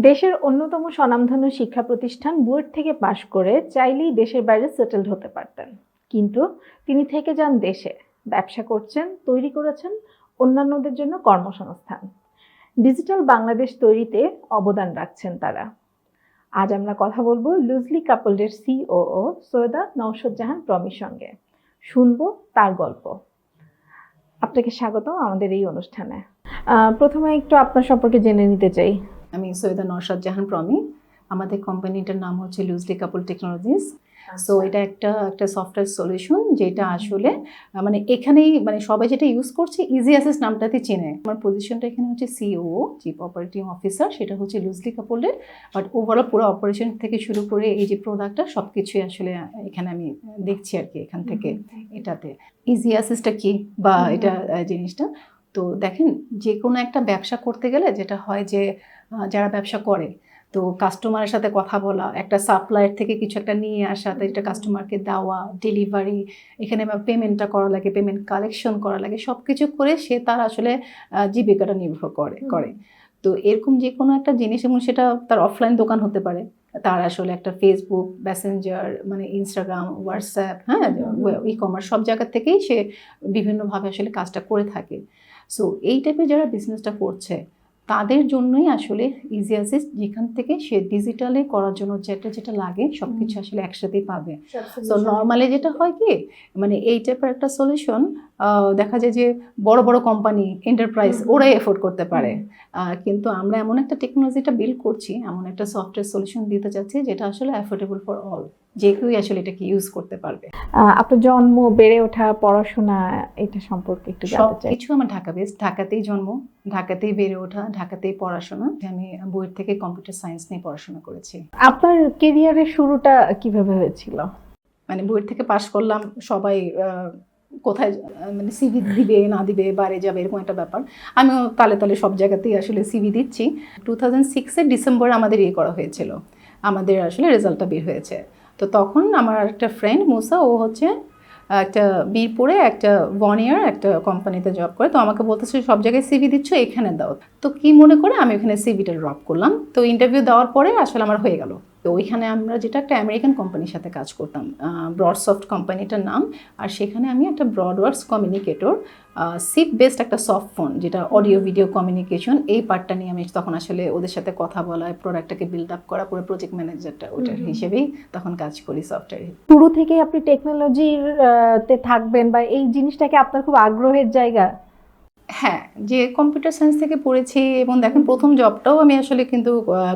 দেশের অন্যতম স্বনামধন্য শিক্ষা প্রতিষ্ঠান বুয়েট থেকে পাশ করে চাইলেই দেশের বাইরে সেটেলড হতে পারতেন। কিন্তু তিনি থেকে যান দেশে। ব্যবসা করছেন, তৈরি করেছেন অন্যান্যদের জন্য কর্মসংস্থান। ডিজিটাল বাংলাদেশ তৈরিতে অবদান রাখছেন তারা। আজ আমরা কথা বলব লুজলি কাপলদের সিওও সৈয়দা নৌশদ জাহান প্রমির সঙ্গে। শুনব তার গল্প। আপনাকে স্বাগত আমাদের এই অনুষ্ঠানে। প্রথমে একটু আপনার সম্পর্কে জেনে নিতে চাই। আমি সৈয়দা নরসাদ জাহান প্রমি আমাদের কোম্পানিটার নাম হচ্ছে লুজলি কাপল টেকনোলজিস সো এটা একটা একটা সফটওয়্যার সলিউশন যেটা আসলে মানে এখানেই মানে সবাই যেটা ইউজ করছে ইজি অ্যাসেস নামটাতে চেনে। আমার পজিশনটা এখানে হচ্ছে সিও চিফ অপারেটিং অফিসার সেটা হচ্ছে লুজলি কাপলের বাট ওভারঅল পুরো অপারেশন থেকে শুরু করে এই যে প্রোডাক্টটা সব কিছুই আসলে এখানে আমি দেখছি আর কি এখান থেকে এটাতে। ইজি অ্যাসেসটা কি? বা এটা জিনিসটা? তো দেখেন যে কোনো একটা ব্যবসা করতে গেলে যেটা হয় যে যারা ব্যবসা করে তো কাস্টমারের সাথে কথা বলা একটা সাপ্লায়ার থেকে কিছু একটা নিয়ে আসা তো এটা কাস্টমারকে দেওয়া ডেলিভারি এখানে পেমেন্টটা করা লাগে পেমেন্ট কালেকশন করা লাগে সব কিছু করে সে তার আসলে জীবিকাটা নির্ভর করে করে। তো এরকম যে কোনো একটা জিনিস এবং সেটা তার অফলাইন দোকান হতে পারে। তার আসলে একটা ফেসবুক মেসেঞ্জার মানে ইনস্টাগ্রাম হোয়াটসঅ্যাপ হ্যাঁ। ই কমার্স সব জায়গা থেকেই সে বিভিন্নভাবে আসলে কাজটা করে থাকে। সো এই টাইপের যারা বিজনেসটা করছে তাদের জন্যই আসলে ইজি অ্যাসেস যেখান থেকে সে ডিজিটালে করার জন্য যেটা যেটা লাগে সব কিছু আসলে একসাথেই পাবে। সো নর্মালি যেটা হয় কি মানে এই টাইপের একটা সলিউশন দেখা যায় যে বড় বড় কোম্পানি এন্টারপ্রাইজ ওরাই এফোর্ড করতে পারে। কিন্তু আমরা এমন একটা টেকনোলজিটা বিল্ড করছি এমন একটা সফটওয়্যার সলিউশন দিতে চাচ্ছি যেটা আসলে অ্যাফোর্ডেবল ফর অল যে কেউই আসলে এটাকে ইউজ করতে পারবে। আপনার জন্ম বেড়ে ওঠা পড়াশোনা এটা সম্পর্কে একটু সব জানতে চাই। কিছু আমার ঢাকা বেস ঢাকাতেই জন্ম ঢাকাতেই বেড়ে ওঠা ঢাকাতেই পড়াশোনা। আমি বইয়ের থেকে কম্পিউটার সায়েন্স নিয়ে পড়াশোনা করেছি। আপনার কেরিয়ারের শুরুটা কীভাবে হয়েছিল? মানে বইয়ের থেকে পাশ করলাম সবাই কোথায় মানে সিভি দিবে, না দিবে বাইরে যাবে, এরকম একটা ব্যাপার। আমিও তালে তালে সব জায়গাতেই আসলে সিভি দিচ্ছি। টু থাউজেন্ড সিক্সের ডিসেম্বরে আমাদের ইয়ে করা হয়েছিল। আমাদের আসলে রেজাল্টটা বের হয়েছে। তো তখন আমার একটা ফ্রেন্ড মুসা, ও হচ্ছে একটা বীরপুরে একটা ওয়ান ইয়ার একটা কোম্পানিতে জব করে। তো আমাকে বলতেছে, সব জায়গায় সিভি দিচ্ছ, এখানে দাও। তো কি মনে করে আমি ওখানে সিভিটা ড্রপ করলাম। তো ইন্টারভিউ দেওয়ার পরে আসলে আমার হয়ে গেল। তো ওইখানে আমরা যেটা একটা আমেরিকান কোম্পানির সাথে কাজ করতাম ব্রডসফট কোম্পানিটার নাম আর সেখানে আমি একটা ব্রডওয়ার্কস কমিউনিকেটর সিপ বেসড একটা সফট ফোন যেটা অডিও ভিডিও কমিউনিকেশন এই পার্টটা নিয়ে আমি তখন আসলে ওদের সাথে কথা বলা প্রোডাক্টটাকে বিল্ড আপ করা পুরো প্রজেক্ট ম্যানেজারটা ওটার। হিসেবেই তখন কাজ করি সফটওয়্যার শুরু থেকে আপনি টেকনোলজির তে থাকবেন বা এই জিনিসটাকে আপনার খুব আগ্রহের জায়গা হ্যাঁ যে কম্পিউটার সায়েন্স থেকে পড়েছি এবং দেখেন প্রথম জবটাও আমি আসলে কিন্তু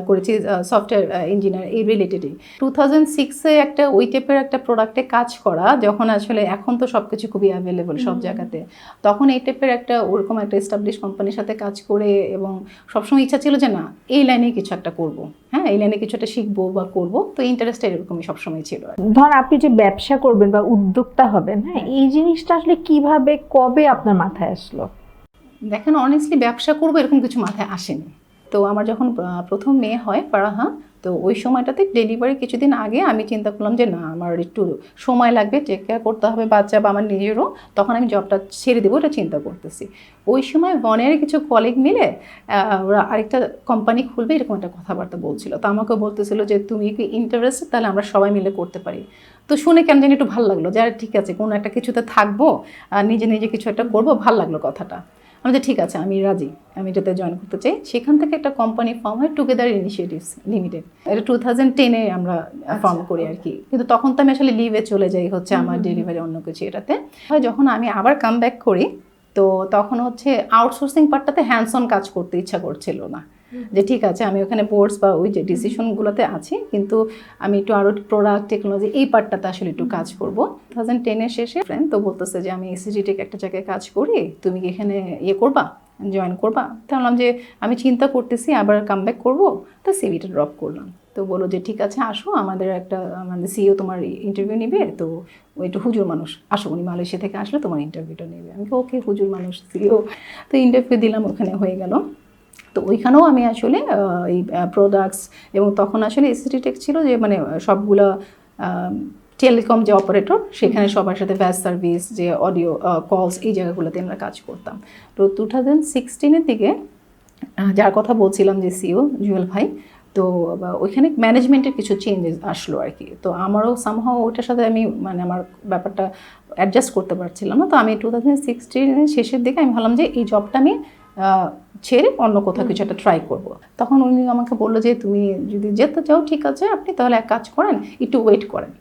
করেছি সফটওয়্যার ইঞ্জিনিয়ার এই রিলেটেডই টু থাউজেন্ড সিক্সে একটা ওই টাইপের একটা প্রোডাক্টে কাজ করা যখন আসলে এখন তো সব কিছু খুবই অ্যাভেলেবল সব জায়গাতে। তখন এই টাইপের একটা ওরকম একটা এস্টাবলিশ কোম্পানির সাথে কাজ করে এবং সবসময় ইচ্ছা ছিল যে না এই লাইনে কিছু একটা করব। হ্যাঁ এই লাইনে কিছু একটা শিখব বা করব। তো ইন্টারেস্টটা এরকমই সবসময় ছিল। ধর আপনি যে ব্যবসা করবেন বা উদ্যোক্তা হবেন হ্যাঁ। এই জিনিসটা আসলে কীভাবে কবে আপনার মাথায় আসলো? দেখেন অনেস্টলি ব্যবসা করব এরকম কিছু মাথায় আসেনি। তো আমার যখন প্রথম মেয়ে হয় পারাহা তো ওই সময়টাতে ডেলিভারি কিছুদিন আগে আমি চিন্তা করলাম যে, না, আমার একটু সময় লাগবে টেক কেয়ার করতে হবে, বাচ্চা বা আমার নিজেরও। তখন আমি জবটা ছেড়ে দেবো এটা চিন্তা করতেছি। ওই সময় বনের কিছু কলিগ মিলে ওরা আরেকটা কোম্পানি খুলবে এরকম একটা কথাবার্তা বলছিল। তো আমাকে বলতেছিল যে, তুমি কি ইন্টারেস্টেড তাহলে আমরা সবাই মিলে করতে পারি। তো শুনে কেন জানি একটু ভালো লাগল যে ঠিক আছে, কোনো একটা কিছুতে থাকব নিজে নিজে কিছু একটা করব, ভালো লাগল কথাটা। আমি তো ঠিক আছে আমি রাজি। আমি এটাতে জয়েন করতে চাই। সেখান থেকে একটা কোম্পানি ফর্ম হয় টুগেদার ইনিশিয়েটিভস লিমিটেড এটা টু থাউজেন্ড টেনে আমরা ফর্ম করি আর কি কিন্তু তখন তো আমি আসলে লিভে চলে যাই হচ্ছে আমার। ডেলিভারি অন্য কিছু এটাতে। যখন আমি আবার কাম ব্যাক করি তো তখন হচ্ছে আউটসোর্সিং পার্টটাতে হ্যান্ডসন কাজ করতে ইচ্ছা করছিল না। যে ঠিক আছে, আমি ওখানে বোর্ডস বা ওই যে ডিসিশনগুলোতে আছি, কিন্তু আমি একটু আরও প্রোডাক্ট টেকনোলজি এই পার্টটাতে আসলে একটু কাজ করব। টু থাউজেন্ড টেনের শেষে ফ্রেন্ড তো বলতেছে যে, আমি এসিজি টেক একটা জায়গায় কাজ করি, তুমি কি এখানে ইয়ে করবা? জয়েন করবা? তো বললাম যে, আমি চিন্তা করতেছি, আবার কাম ব্যাক করব? তো সিভিটা ড্রপ করলাম। তো বলো যে, ঠিক আছে, আসো, আমাদের একটা মানে সিও তোমার ইন্টারভিউ নিবে, তো একটু হুজুর মানুষ, আসো, উনি মালয়েশিয়া থেকে আসলে তোমার ইন্টারভিউটা নেবে। আমি ওকে, হুজুর মানুষ সিও তো ইন্টারভিউ দিলাম, ওখানে হয়ে গেল। তো ওইখানেও আমি আসলে এই প্রোডাক্টস এবং তখন আসলে এসিটি টেক ছিল যে মানে সবগুলা টেলিকম যে অপারেটর সেখানে সবার সাথে ভ্যাস সার্ভিস যে অডিও কলস এই জায়গাগুলোতে আমরা কাজ করতাম। তো টু থাউজেন্ড সিক্সটিনের দিকে যার কথা বলছিলাম যে সিও জুয়েল ভাই তো ওইখানে ম্যানেজমেন্টের কিছু চেঞ্জেস আসলো আর কি। তো আমারও সামহাও ওইটার সাথে আমি মানে আমার ব্যাপারটা অ্যাডজাস্ট করতে পারছিলাম না। তো আমি টু থাউজেন্ড সিক্সটিনের শেষের দিকে আমি ভাবলাম যে এই জবটা আমি ছেড়ে অন্য কোথাও কিছু একটা ট্রাই করব। তখন উনি আমাকে বলল যে তুমি যদি যেতে চাও ঠিক আছে আপনি তাহলে এক কাজ করেন একটু ওয়েট করেন।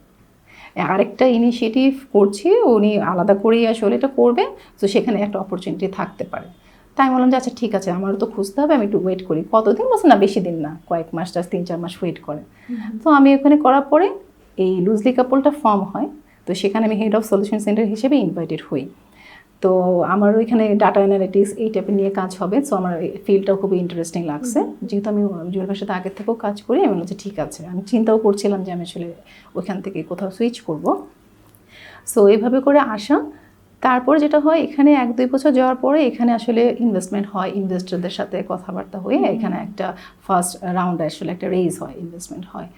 আরেকটা ইনিশিয়েটিভ করছি উনি আলাদা করেই আসলে এটা করবে তো সেখানে একটা অপরচুনিটি থাকতে পারে। তাই আমি বললাম যে আচ্ছা ঠিক আছে আমারও তো খুঁজতে হবে আমি একটু ওয়েট করি। কতদিন? বলছে না বেশি দিন না কয়েক মাস টাস তিন চার মাস ওয়েট করে তো আমি ওখানে করার পরে এই লুজলি কাপলটা ফর্ম হয় তো সেখানে আমি হেড অফ সলিউশন সেন্টার হিসেবে ইনভাইটেড হই। তো আমার ওইখানে ডাটা অ্যানালিটিক্স এই টাইপের নিয়ে কাজ হবে সো আমার ফিল্ডটাও খুবই ইন্টারেস্টিং লাগছে। যেহেতু আমি জুয়েল ভাইয়ের সাথে আগের থেকেও কাজ করি আমি বলছি ঠিক আছে। আমি চিন্তাও করছিলাম যে আমি আসলে ওইখান থেকে কোথাও সুইচ করব। সো এইভাবে করে আসা। তারপরে যেটা হয় এখানে এক দুই বছর যাওয়ার পরে এখানে আসলে ইনভেস্টমেন্ট হয় ইনভেস্টরদের সাথে কথাবার্তা হয়ে এখানে একটা ফার্স্ট রাউন্ড আসলে একটা রেজ হয় ইনভেস্টমেন্ট হয়।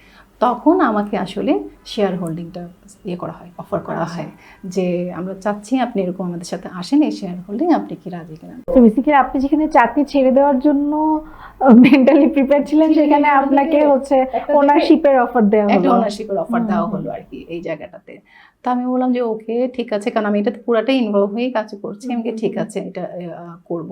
তখন আমাকে আসলে শেয়ার হোল্ডিংটা ইয়ে করা হয় অফার করা হয় যে আমরা চাচ্ছি আপনি এরকম আমাদের সাথে আসেন এই শেয়ার হোল্ডিং আপনি কি রাজি কিনা। তো বেসিক্যালি আপনি যেখানে চাকরি ছেড়ে দেওয়ার জন্য মেন্টালি প্রিপেয়ার ছিলেন সেখানে আপনাকে হচ্ছে ওনারশিপের অফার দেওয়া হলো। ওনারশিপের অফার দেওয়া হলো আর কি এই জায়গাটাতে। তো আমি বললাম যে ওকে ঠিক আছে কারণ আমি এটাতে পুরাটাই ইনভলভ হয়ে কাজ করছি। আমি ঠিক আছে এটা করব।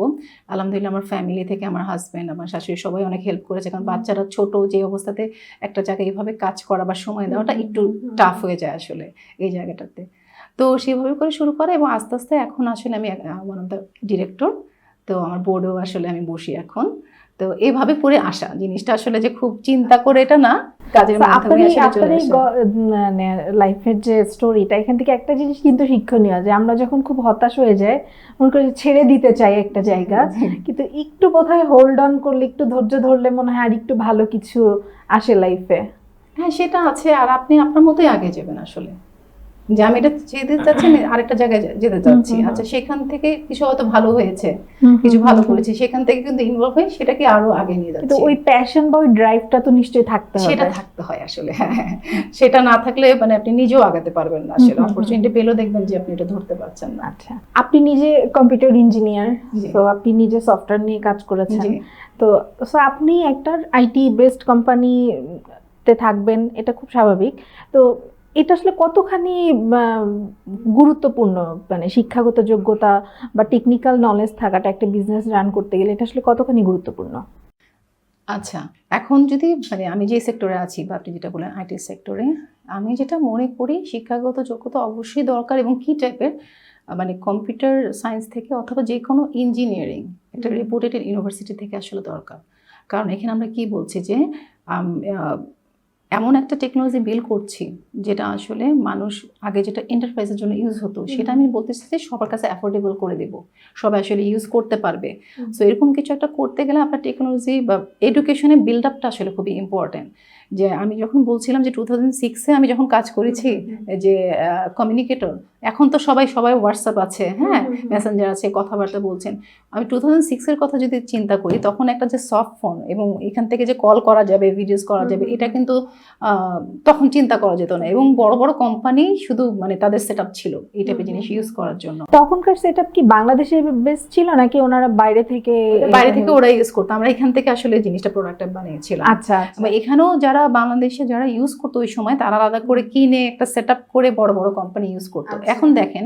আলহামদুলিল্লাহ আমার ফ্যামিলি থেকে আমার হাজব্যান্ড আমার শাশুড়ি সবাই অনেক হেল্প করেছে। কারণ বাচ্চারা ছোট যে অবস্থাতে একটা জায়গায় এইভাবে কাজ করা বা সময় দেওয়াটা একটু টাফ হয়ে যায় আসলে এই জায়গাটাতে। তো সেভাবে করে শুরু করে এবং আস্তে আস্তে এখন আসলে আমি ওয়ান অফ দ্য ডিরেক্টর তো আমার বোর্ডেও আসলে আমি বসি এখন। তো এইভাবে করে আসা জিনিসটা আসলে যে খুব চিন্তা করে এটা না কাজের মাধ্যমে মানে লাইফের যে স্টোরিটা এখান থেকে একটা জিনিস কিন্তু শিক্ষণীয় যে আমরা যখন খুব হতাশ হয়ে যাই মনে করি ছেড়ে দিতে চাই একটা জায়গা কিন্তু একটু বোধহয় হোল্ড অন করলে একটু ধৈর্য ধরলে মনে হয় আর একটু ভালো কিছু আসে লাইফে হ্যাঁ সেটা আছে আর আপনি আপনার মতোই আগে যাবেন আসলে। যে আমি এটা যেতে চাচ্ছি আমি আরেকটা জায়গায় যেতে চাচ্ছি। আচ্ছা সেখান থেকে কিছু হয়তো ভালো হয়েছে কিছু ভালো করেছে সেখান থেকে কিন্তু ইনভলভ হয়ে সেটাকে আরও আগে নিয়ে কিন্তু যাচ্ছি। ওই প্যাশন বা ওই ড্রাইভটা তো নিশ্চয়ই থাকতে হবে। সেটা থাকতে হয় আসলে। হ্যাঁ হ্যাঁ। সেটা না থাকলে মানে আপনি নিজেও আগাতে পারবেন না আসলে। অপরচুনিটি পেলেও দেখবেন যে আপনি এটা ধরতে পারছেন না। আচ্ছা। আপনি নিজে কম্পিউটার ইঞ্জিনিয়ার তো আপনি নিজে সফটওয়্যার নিয়ে কাজ করেছেন। তো সো আপনি একটা আইটি বেসড কোম্পানিতে থাকবেন এটা খুব স্বাভাবিক। তো এটা আসলে কতখানি গুরুত্বপূর্ণ? মানে শিক্ষাগত যোগ্যতা বা টেকনিক্যাল নলেজ থাকাটা একটা বিজনেস রান করতে গেলে এটা আসলে কতখানি গুরুত্বপূর্ণ? আচ্ছা এখন যদি মানে আমি যে সেক্টরে আছি বা আপনি যেটা বলেন আইটি সেক্টরে আমি যেটা মনে করি শিক্ষাগত যোগ্যতা অবশ্যই দরকার এবং কি টাইপের মানে কম্পিউটার সায়েন্স থেকে অথবা যে কোনো ইঞ্জিনিয়ারিং একটা। রেপুটেড ইউনিভার্সিটি থেকে আসলে দরকার। কারণ এখানে আমরা কি বলছি যে এমন একটা টেকনোলজি বিল করছি যেটা আসলে মানুষ আগে যেটা এন্টারপ্রাইজের জন্য ইউজ হতো সেটা আমি বলতে যে সবার কাছে অ্যাফোর্ডেবল করে দেব। সবাই আসলে ইউজ করতে পারবে। সো এরকম কিছু একটা করতে গেলে আপনার টেকনোলজি বা এডুকেশনে বিল্ড আপটা আসলে খুবই ইম্পর্টেন্ট যে আমি যখন বলছিলাম যে টু থাউজেন্ড সিক্সে আমি যখন কাজ করেছি যে কমিউনিকেটর এখন তো সবাই সবাই হোয়াটসঅ্যাপ আছে হ্যাঁ? মেসেঞ্জার আছে কথাবার্তা বলছেন। আমি টু থাউজেন্ড সিক্সের কথা যদি চিন্তা করি তখন একটা যে সফট ফোন এবং এখান থেকে যে কল করা যাবে ভিডিওস করা যাবে এটা কিন্তু তখন চিন্তা করা যেত না। এবং বড় বড় কোম্পানি শুধু মানে তাদের সেট ছিল এই টাইপের জিনিস ইউজ করার জন্য। তখনকার সেট কি বাংলাদেশে বেস ছিল নাকি ওনারা বাইরে থেকে বাইরে থেকে ওরা ইউজ করতো। আমরা এখান থেকে আসলে জিনিসটা প্রোডাক্টটা বানিয়েছিলাম। আচ্ছা আচ্ছা। এখানেও যারা বাংলাদেশে যারা ইউজ করতো ওই সময় তারা আলাদা করে কিনে একটা সেট করে বড় বড় কোম্পানি ইউজ করতো। আচ্ছা। এখন দেখেন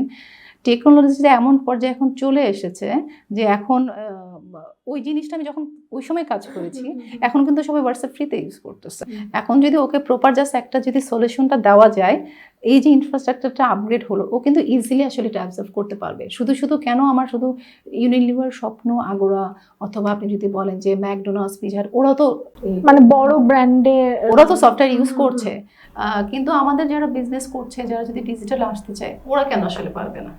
টেকনোলজিটা এমন পর্যায়ে এখন চলে এসেছে যে এখন আহ, ওই জিনিসটা আমি যখন ওই সময় কাজ করেছি এখন কিন্তু সবাই হোয়াটসঅ্যাপ ফ্রিতে ইউজ করতেছে। এখন যদি ওকে প্রপার জাস্ট একটা যদি সলিউশনটা দেওয়া যায় এই যে ইনফ্রাস্ট্রাকচারটা আপগ্রেড হলো ও কিন্তু ইজিলি আসলে এটা অ্যাবজর্ভ করতে পারবে। শুধু শুধু কেন আমার শুধু ইউনিলিভার স্বপ্ন আগোরা অথবা আপনি যদি বলেন যে ম্যাকডোনাল্ডস পিজার ওরাও তো মানে বড় ব্র্যান্ডে ওরা তো সফটওয়্যার ইউজ করছে। কিন্তু আমাদের যারা বিজনেস করছে যারা যদি ডিজিটাল আসতে চায় ওরা কেন আসলে পারবে না?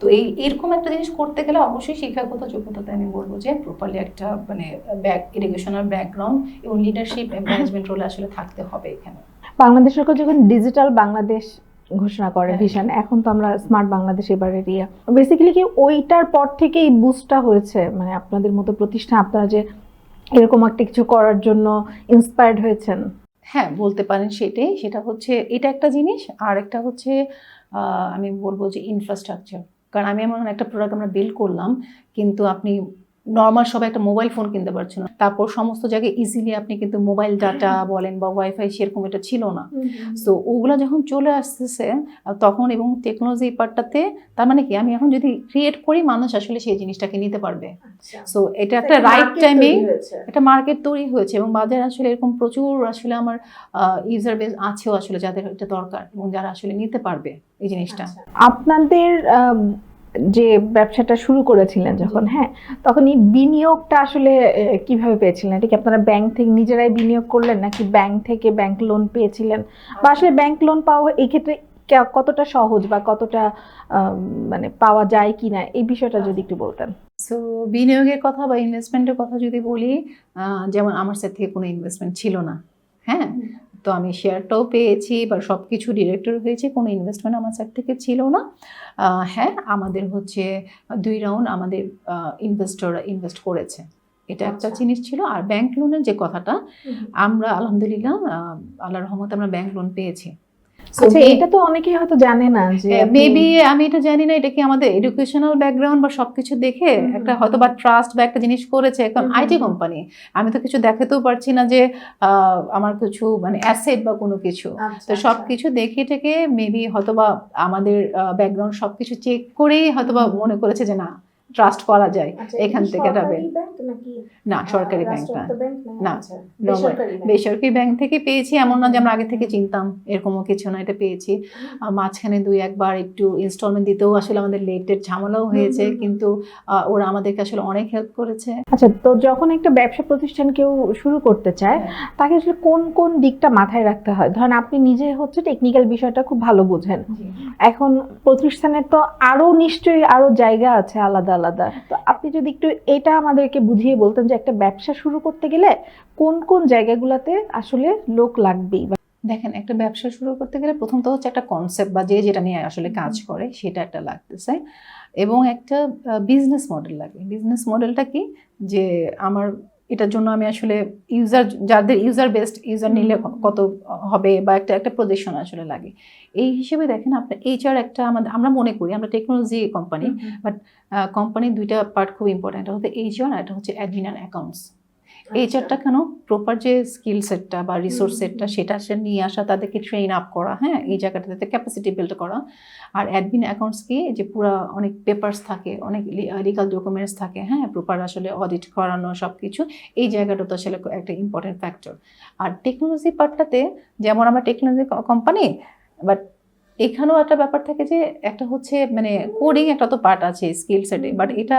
তো এই এরকম একটা জিনিস করতে গেলে অবশ্যই শিক্ষাগত যোগ্যতাতে আমি বলব যে প্রপারলি একটা মানে ব্যাক এডুকেশনাল ব্যাকগ্রাউন্ড এবং লিডারশিপ ম্যানেজমেন্ট রোল আসলে থাকতে হবে এখানে। বাংলাদেশ সরকার যখন ডিজিটাল বাংলাদেশ ঘোষণা করে হ্যাঁ। ভিশন এখন তো আমরা স্মার্ট বাংলাদেশ এবারের ইয়া বেসিক্যালি কি ওইটার পর থেকেই বুস্টটা হয়েছে মানে আপনাদের মতো প্রতিষ্ঠান আপনারা যে এরকম একটা কিছু করার জন্য ইন্সপায়ার্ড হয়েছেন? হ্যাঁ বলতে পারেন সেটাই। সেটা হচ্ছে এটা একটা জিনিস। আর একটা হচ্ছে আহ, আমি বলব যে ইনফ্রাস্ট্রাকচার কারণ আমি এমন একটা প্রোডাক্ট আমরা বিল্ড করলাম কিন্তু আপনি নর্মাল সবাই একটা মোবাইল ফোন কিনতে পারছে না। তারপর সমস্ত জায়গায় ইজিলি আপনি কিন্তু মোবাইল ডাটা বলেন বা ওয়াইফাই সেরকম এটা ছিল না। সো ওগুলো যখন চলে আসতেছে তখন এবং টেকনোলজি পার্টটাতে তার মানে কি? আমি এখন যদি ক্রিয়েট করি মানুষ আসলে সেই জিনিসটাকে নিতে পারবে। সো এটা একটা রাইট টাইমে একটা মার্কেট তৈরি হয়েছে এবং বাজারে আসলে এরকম প্রচুর আসলে আমার ইউজার বেস আছেও আসলে যাদের এটা দরকার এবং যারা আসলে নিতে পারবে এই জিনিসটা। আপনাদের আম, যে ব্যবসাটা শুরু করেছিলেন যখন হ্যাঁ তখন এই বিনিয়োগটা আসলে কীভাবে পেয়েছিলেন? এটা কি আপনারা ব্যাংক থেকে নিজেরাই বিনিয়োগ করলেন নাকি ব্যাংক থেকে ব্যাংক লোন পেয়েছিলেন? বা আসলে ব্যাংক লোন পাওয়া এই ক্ষেত্রে কতটা সহজ বা কতটা মানে পাওয়া যায় কিনা? এই বিষয়টা যদি একটু বলতেন। সো বিনিয়োগের কথা বা ইনভেস্টমেন্টের কথা যদি বলি যেমন আমার সাথে কোনো ইনভেস্টমেন্ট ছিল না হ্যাঁ? তো আমি শেয়ারটাও পেয়েছি বা সব কিছু ডিরেক্টর হয়েছে কোনো ইনভেস্টমেন্ট আমার সাইড থেকে ছিল না। হ্যাঁ আমাদের হচ্ছে দুই রাউন্ড আমাদের ইনভেস্টররা ইনভেস্ট করেছে। এটা একটা আচ্ছা। জিনিস ছিল। আর ব্যাংক লোনের যে কথাটা আমরা আলহামদুলিল্লাহ আল্লাহ আল্লাহর রহমতে আমরা ব্যাংক লোন পেয়েছি। আচ্ছা এটা তো অনেকেই হয়তো জানে না যে মেবি আমি এটা জানি না এটা কি আমাদের এডুকেশনাল ব্যাকগ্রাউন্ড বা সবকিছু দেখে একটা হয়তো বা ট্রাস্ট বা একটা জিনিস করেছে এখন আইটি কোম্পানি আমি তো কিছু দেখাতেও পারছি না যে আহ, আমার কিছু মানে অ্যাসেট বা কোনো কিছু। আচ্ছা, তো সব কিছু দেখে টেকে মেবি হয়তো বা আমাদের ব্যাকগ্রাউন্ড সব কিছু চেক করেই হয়তো বা মনে করেছে যে না ট্রাস্ট করা যায় আচ্ছা, এখান থেকে যাবে। না সরকারি ব্যাংক না। না, বেসরকারি ব্যাংক থেকে পেয়েছি এমন না যে আমরা আগে থেকে চিনতাম এরকমও কিছু না এটা পেয়েছি। মাঝখানে দুই একবার একটু ইনস্টলমেন্ট দিতেও আসলে আমাদের লেটের ঝামেলাও হয়েছে। কিন্তু আহ, ওরা আমাদেরকে আসলে অনেক হেল্প করেছে। আচ্ছা তো যখন একটা ব্যবসা প্রতিষ্ঠান কেউ শুরু করতে চায় তাকে আসলে কোন কোন দিকটা মাথায় রাখতে হয়? ধরেন আপনি নিজে হচ্ছে টেকনিক্যাল বিষয়টা খুব ভালো বোঝেন। এখন প্রতিষ্ঠানের তো আরও নিশ্চয়ই আরও জায়গা আছে আলাদা আলাদা। তো আপনি যদি একটু এটা আমাদেরকে বুঝিয়ে বলতেন যে একটা ব্যবসা শুরু করতে গেলে কোন কোন জায়গাগুলোতে আসলে লোক লাগবেই দেখেন একটা ব্যবসা শুরু করতে গেলে প্রথম তো হচ্ছে একটা কনসেপ্ট বা যে যেটা নিয়ে আসলে কাজ করে সেটা একটা লাগতেছে। এবং একটা বিজনেস মডেল লাগে। বিজনেস মডেলটা কি? যে আমার এটার জন্য আমি আসলে ইউজার যাদের ইউজার বেস্ট ইউজার নিলে কত হবে বা একটা একটা প্রজেকশন আসলে লাগে। এই হিসেবে দেখেন আপনার এইচআর একটা আমাদের আমরা মনে করি আমরা টেকনোলজি কোম্পানি বাট কোম্পানির দুইটা পার্ট খুব ইম্পর্টেন্ট এটা হচ্ছে এইচআর আর এটা হচ্ছে অ্যাডমিন অ্যাকাউন্টস এইচআরটা কেন? প্রপার যে স্কিল সেটটা বা রিসোর্স সেটটা সেটা সে নিয়ে আসা তাদেরকে ট্রেন আপ করা হ্যাঁ? এই জায়গাটাতে ক্যাপাসিটি বিল্ড করা। আর অ্যাডমিন অ্যাকাউন্টস কি? যে পুরো অনেক পেপার্স থাকে অনেক লিগাল ডকুমেন্টস থাকে হ্যাঁ? প্রপার আসলে অডিট করানো সব কিছু এই জায়গাটা তো আসলে একটা ইম্পর্টেন্ট ফ্যাক্টর আর টেকনোলজি পার্টটাতে যেমন আমরা টেকনোলজি কোম্পানি বাট এখানেও একটা ব্যাপার থাকে যে একটা হচ্ছে মানে কোডিং একটা তো পার্ট আছে স্কিল সেটে বাট এটা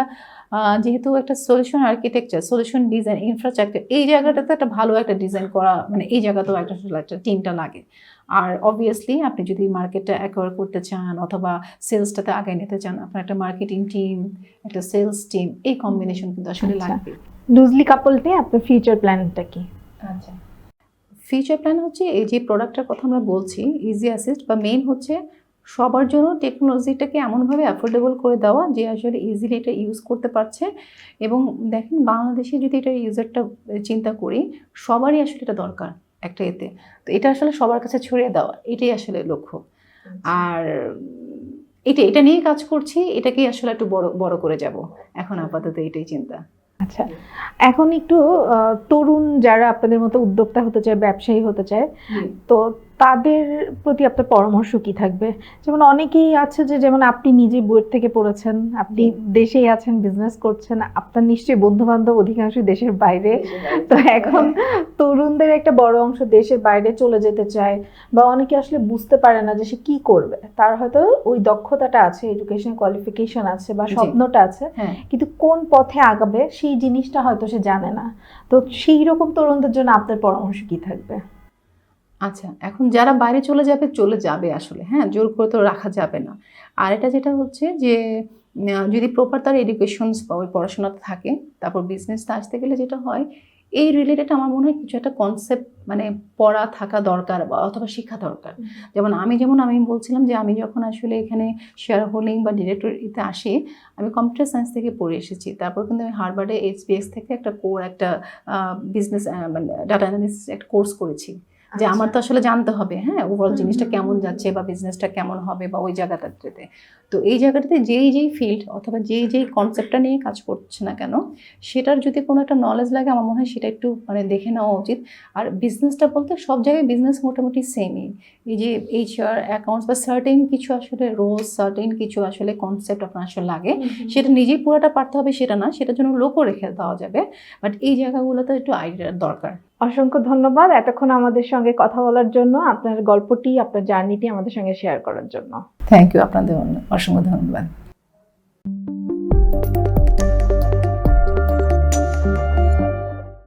যেহেতু একটা solution architecture solution design infrastructure এই জায়গাটাতে একটা ভালো একটা ডিজাইন করা মানে এই জায়গাতেও একটা একটা টিমটা লাগে। আর অবভিয়াসলি আপনি যদি মার্কেটটা অ্যাকোয়ার করতে চান অথবা সেলসটাতে আগে নিতে চান আপনার একটা মার্কেটিং টিম একটা সেলস টিম এই কম্বিনেশন কিন্তু আসলে আচ্ছা। লাগবে। লুজলি কাপল নিয়ে আপনার ফিউচার প্ল্যানটা কি? আচ্ছা। ফিউচার প্ল্যান হচ্ছে এই যে প্রোডাক্টের কথা আমরা বলছি ইজি অ্যাসিস্ট বা মেইন হচ্ছে সবার জন্য টেকনোলজিটাকে এমনভাবে অ্যাফোর্ডেবল করে দেওয়া যে আসলে ইজিলি এটা ইউজ করতে পারছে। এবং দেখেন বাংলাদেশে যদি এটা ইউজারটা চিন্তা করি, সবারই আসলে এটা দরকার একটা এতে। তো এটা আসলে সবার কাছে ছড়িয়ে দেওয়া, এটাই আসলে লক্ষ্য। আর এটা এটা নিয়ে কাজ করছি, এটাকেই আসলে একটু বড় বড় করে যাব। এখন আপাতত এটাই চিন্তা। আচ্ছা এখন একটু তরুণ যারা আপনাদের মতো উদ্যোক্তা হতে চায় ব্যবসায়ী হতে চায় তো তাদের প্রতি আপনার পরামর্শ কি থাকবে? যেমন অনেকেই আছে যে যেমন আপনি নিজে বইয়ের থেকে পড়েছেন আপনি দেশেই আছেন বিজনেস করছেন আপনার নিশ্চয়ই বন্ধু বান্ধব অধিকাংশ দেশের বাইরে। তো এখন তরুণদের একটা বড় অংশ দেশের বাইরে চলে যেতে চায় বা অনেকে আসলে বুঝতে পারে না যে সে কি করবে। তার হয়তো ওই দক্ষতাটা আছে এডুকেশন কোয়ালিফিকেশন আছে বা স্বপ্নটা আছে হ্যাঁ। কিন্তু কোন পথে আগাবে সেই জিনিসটা হয়তো সে জানে না। তো সেই রকম তরুণদের জন্য আপনার পরামর্শ কি থাকবে? আচ্ছা এখন যারা বাইরে চলে যাবে চলে যাবে আসলে হ্যাঁ? জোর করে তো রাখা যাবে না। আর এটা যেটা হচ্ছে যে যদি প্রপার তার এডুকেশনস বা ওই পড়াশোনাতে থাকে তারপর বিজনেসটা আসতে গেলে যেটা হয় এই রিলেটেড আমার মনে হয় কিছু একটা কনসেপ্ট মানে পড়া থাকা দরকার বা অথবা শেখা দরকার। যেমন আমি যেমন আমি বলছিলাম যে আমি যখন আসলে এখানে শেয়ার হোল্ডিং বা ডিরেক্টরিতে আসি আমি কম্পিউটার সায়েন্স থেকে পড়ে এসেছি। তারপর কিন্তু আমি হারবার্ডে এইচবিএস থেকে একটা কোর একটা বিজনেস মানে ডাটা অ্যানালিসিস একটা কোর্স করেছি। যে আমার তো আচ্ছা। আসলে জানতে হবে হ্যাঁ? ওভারঅল জিনিসটা কেমন যাচ্ছে বা বিজনেসটা কেমন হবে বা ওই জায়গাটাতে। তো এই জায়গাটাতে যেই যেই ফিল্ড অথবা যেই যেই কনসেপ্টটা নিয়ে কাজ করছে না কেন সেটার যদি কোনো একটা নলেজ লাগে আমার মনে হয় সেটা একটু মানে দেখে নেওয়া উচিত। আর বিজনেসটা বলতে সব জায়গায় বিজনেস মোটামুটি সেমই এই যে এইচআর অ্যাকাউন্টস বা সার্টেন কিছু আসলে রোজ সার্টেন কিছু আসলে কনসেপ্ট আপনার আসলে লাগে সেটা নিজেই পুরোটা পারতে হবে সেটা না সেটার জন্য লোকও রেখে দেওয়া যাবে। বাট এই জায়গাগুলোতে একটু আইডিয়ার দরকার। অসংখ্য ধন্যবাদ এতক্ষণ আমাদের সঙ্গে কথা বলার জন্য, আপনার গল্পটি, আপনার জার্নিটি আমাদের সঙ্গে শেয়ার করার জন্য। থ্যাংক ইউ আপনাদের অসংখ্য ধন্যবাদ।